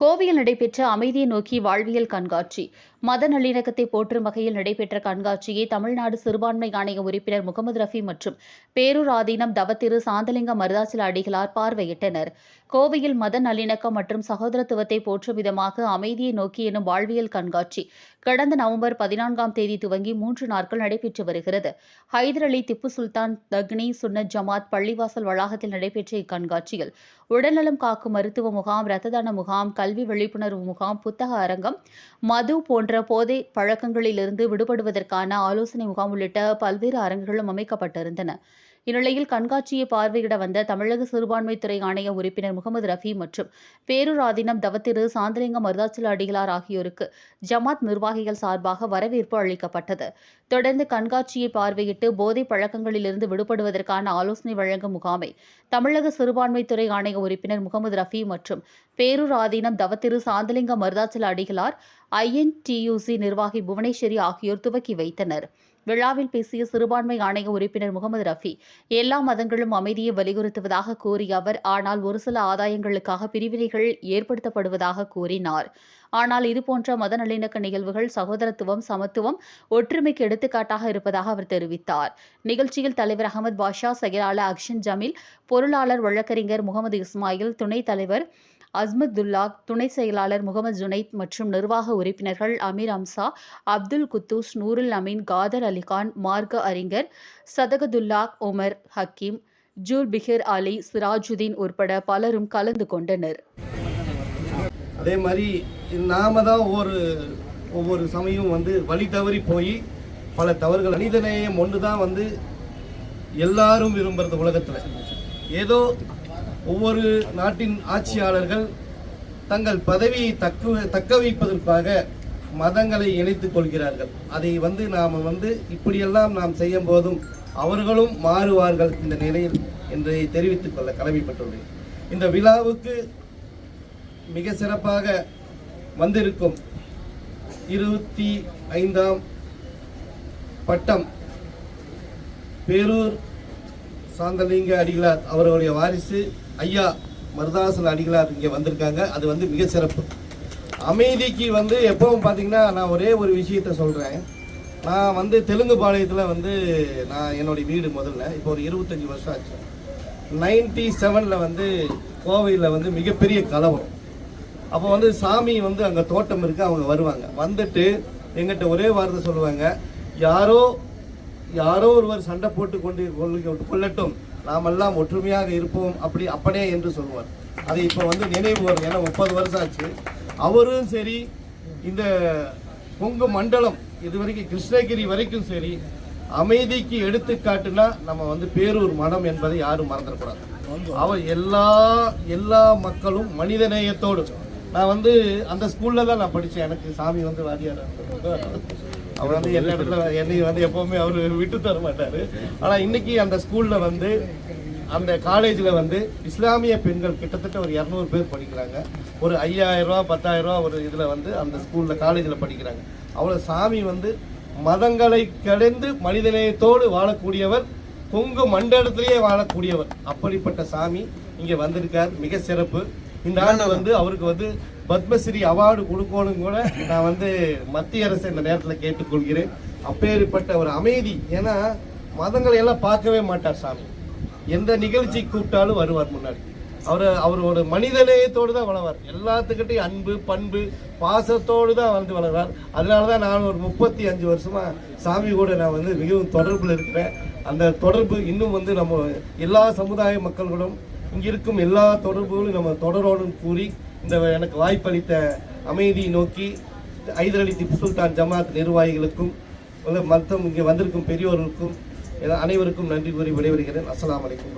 கோவையில் நடைபெற்ற அமைதியை நோக்கி வாழ்வியல் கண்காட்சி. மத நல்லிணக்கத்தை போற்றும் வகையில் நடைபெற்ற கண்காட்சியை தமிழ்நாடு சிறுபான்மை ஆணைய உறுப்பினர் முகமது ரஃபி மற்றும் பேரூர் ஆதீனம் தவத்திரு சாந்தலிங்க மருதாசில அடிகளார் பார்வையிட்டனர். கோவையில் மத நல்லிணக்கம் மற்றும் சகோதரத்துவத்தை போற்றும் விதமாக அமைதியை நோக்கி எனும் வாழ்வியல் கண்காட்சி கடந்த நவம்பர் பதினான்காம் தேதி துவங்கி மூன்று நாட்கள் நடைபெற்று வருகிறது. ஹைதர் அலி திப்பு சுல்தான் தக்னி சுன்னத் ஜமாத் பள்ளிவாசல் வளாகத்தில் நடைபெற்ற இக்கண்காட்சியில் உடல்நலம் காக்கும் மருத்துவ முகாம் இரத்த தான முகாம் கல்வி விழிப்புணர்வு முகாம் புத்தக அரங்கம் மது போன்ற போதை பழக்கங்களிலிருந்து விடுபடுவதற்கான ஆலோசனை முகாம் உள்ளிட்ட பல்வேறு அரங்குகளும் அமைக்கப்பட்டிருந்தன. இந்நிலையில் கண்காட்சியை பார்வையிட வந்த தமிழக சிறுபான்மைத்துறை ஆணைய உறுப்பினர் முகமது ரஃபி மற்றும் பேரூர் தவத்திரு சாந்தலிங்கம் மருதாச்சல அடிகளார் ஆகியோருக்கு ஜமாத் நிர்வாகிகள் சார்பாக வரவேற்பு அளிக்கப்பட்டது. தொடர்ந்து கண்காட்சியை பார்வையிட்டு போதை பழக்கங்களிலிருந்து விடுபடுவதற்கான ஆலோசனை வழங்கும் முகாமை தமிழக சிறுபான்மைத்துறை ஆணைய உறுப்பினர் முகமது ரஃபி மற்றும் பேரூராதீனம் தவத்திரு சாந்தலிங்க மருதாச்சல அடிகளார் ஐஎன்டியூசி நிர்வாகி புவனேஸ்வரி ஆகியோர் துவக்கி வைத்தனர். விழாவில் பேசிய சிறுபான்மை ஆணைய உறுப்பினர் முகமது ரஃபி எல்லா மதங்களும் அமைதியை வலியுறுத்துவதாக கூறிய அவர் ஆனால் ஒரு சில ஆதாயங்களுக்காக பிரிவினைகள் ஏற்படுத்தப்படுவதாக கூறினார். ஆனால் இதுபோன்ற மத நல்லிணக்க நிகழ்வுகள் சகோதரத்துவம் சமத்துவம் ஒற்றுமைக்கு எடுத்துக்காட்டாக இருப்பதாக அவர் தெரிவித்தார். நிகழ்ச்சியில் தலைவர் அகமது பாஷா செயலாளர் அக்ஷன் ஜமீல் பொருளாளர் வழக்கறிஞர் முகமது இஸ்மாயில் துணைத் தலைவர் அஸ்மதுல்லா துணை செயலாளர் முகமது ஜுனைத் மற்றும் நிர்வாக உறுப்பினர்கள் அமீர் அம்சா அப்துல் குத்தூஸ் நூருல் அமீன் காதர் அலிகான் மார்க்க அறிஞர் சதகதுல்லா உமர் ஹக்கீம் ஜூல் பிஹிர் அலி சிராஜுதீன் உட்பட பலரும் கலந்து கொண்டனர். அதே மாதிரி நாம தான் ஒவ்வொரு ஒவ்வொரு சமயம் வந்து வழி தவறி போய் பல தவறுகள் மனிதநேயம் ஒன்று தான் வந்து எல்லாரும் விரும்புறது உலகத்தில். ஏதோ ஒவ்வொரு நாட்டின் ஆட்சியாளர்கள் தங்கள் பதவியை தக்க தக்க வைப்பதற்காக மதங்களை இணைத்துக் கொள்கிறார்கள். அதை வந்து நாம் வந்து இப்படியெல்லாம் நாம் செய்யும் போதும் அவர்களும் மாறுவார்கள் இந்த நிலையில் என்று தெரிவித்துக் கொள்ள கடமைப்பட்டுள்ளேன். இந்த விழாவுக்கு மிக சிறப்பாக வந்திருக்கும் இருபத்தி ஐந்தாம் பட்டம் பேரூர் சாந்தலிங்க அடிகளார் அவர்களுடைய வாரிசு ஐயா மருதாசன் அடிகளார் இங்கே வந்திருக்காங்க. அது வந்து மிக சிறப்பு. அமைதிக்கு வந்து எப்பவும் பார்த்தீங்கன்னா நான் ஒரே ஒரு விஷயத்த சொல்கிறேன் நான் வந்து தெலுங்கு பாளையத்தில் வந்து நான் என்னுடைய வீடு முதல்ல. இப்போ ஒரு இருபத்தஞ்சி வருஷம் ஆச்சு. நைன்டி செவனில் வந்து கோவையில் வந்து மிகப்பெரிய கலவரம். அப்போ வந்து சாமி வந்து அங்கே தோட்டம் இருக்குது அவங்க வருவாங்க. வந்துட்டு எங்கிட்ட ஒரே வார்த்தை சொல்லுவாங்க. யாரோ யாரோ ஒருவர் சண்டை போட்டு கொண்டு கொள்ளட்டும். நாமெல்லாம் ஒற்றுமையாக இருப்போம் அப்படி அப்படியே என்று சொல்லுவார் அது இப்போ வந்து நினைவு வரும். ஏன்னா முப்பது வருஷம் ஆச்சு. அவரும் சரி இந்த கொங்கு மண்டலம் இது வரைக்கும் கிருஷ்ணகிரி வரைக்கும் சரி அமைதிக்கு எடுத்துக்காட்டுனா நம்ம வந்து பேரூர் மனம் என்பதை யாரும் மறந்துடக்கூடாது. அவர் எல்லா எல்லா மக்களும் மனிதநேயத்தோடு. நான் வந்து அந்த ஸ்கூல்ல தான் நான் படித்தேன் எனக்கு சாமி வந்து வாதியார் அவர் வந்து எல்லா இடத்துல என்னை வந்து எப்பவுமே அவர் விட்டு தர மாட்டாரு. ஆனா இன்னைக்கு அந்த ஸ்கூல்ல வந்து அந்த காலேஜில் வந்து இஸ்லாமிய பெண்கள் கிட்டத்தட்ட ஒரு இரநூறு பேர் படிக்கிறாங்க. ஒரு ஐயாயிரம் ரூபா பத்தாயிரம் ரூபா ஒரு இதில் வந்து அந்த ஸ்கூலில் காலேஜில் படிக்கிறாங்க. அவ்வளோ சாமி வந்து மதங்களை கடந்து மனிதநேயத்தோடு வாழக்கூடியவர் கொங்கு மண்டலத்திலேயே வாழக்கூடியவர். அப்படிப்பட்ட சாமி இங்கே வந்திருக்கார். மிக சிறப்பு. இந்த ஆண்டு வந்து அவருக்கு வந்து பத்மஸ்ரீ அவார்டு கொடுக்கணும் கூட நான் வந்து மத்திய அரசு இந்த நேரத்தில் கேட்டுக்கொள்கிறேன். அப்பேற்பட்ட ஒரு அமைதி. ஏன்னா மதங்களை எல்லாம் பார்க்கவே மாட்டார் சாமி. எந்த நிகழ்ச்சி கூப்பிட்டாலும் வருவார் முன்னாடி. அவர் அவரோட மனிதநேயத்தோடு தான் வளர்வார். எல்லாத்துக்கிட்டையும் அன்பு பண்பு பாசத்தோடு தான் வந்து வளர்வார். அதனால தான் நான் ஒரு முப்பத்தி அஞ்சு வருஷமாக சாமி கூட நான் வந்து மிகவும் தொடர்பில் இருக்கிறேன். அந்த தொடர்பு இன்னும் வந்து நம்ம எல்லா சமுதாய மக்கள்களும் இங்கிருக்கும் எல்லா தொடர்புகளும் நம்ம தொடரோடும் கூறி இந்த எனக்கு வாய்ப்பளித்த அமைதியை நோக்கி ஐதர் அலி திப்பு சுல்தான் ஜமாத் நிர்வாகிகளுக்கும் மற்ற இங்கே வந்திருக்கும் பெரியோர்களுக்கும் அனைவருக்கும் நன்றி கூறி விடைபெறுகிறேன். அஸ்லாம் வலைக்கம்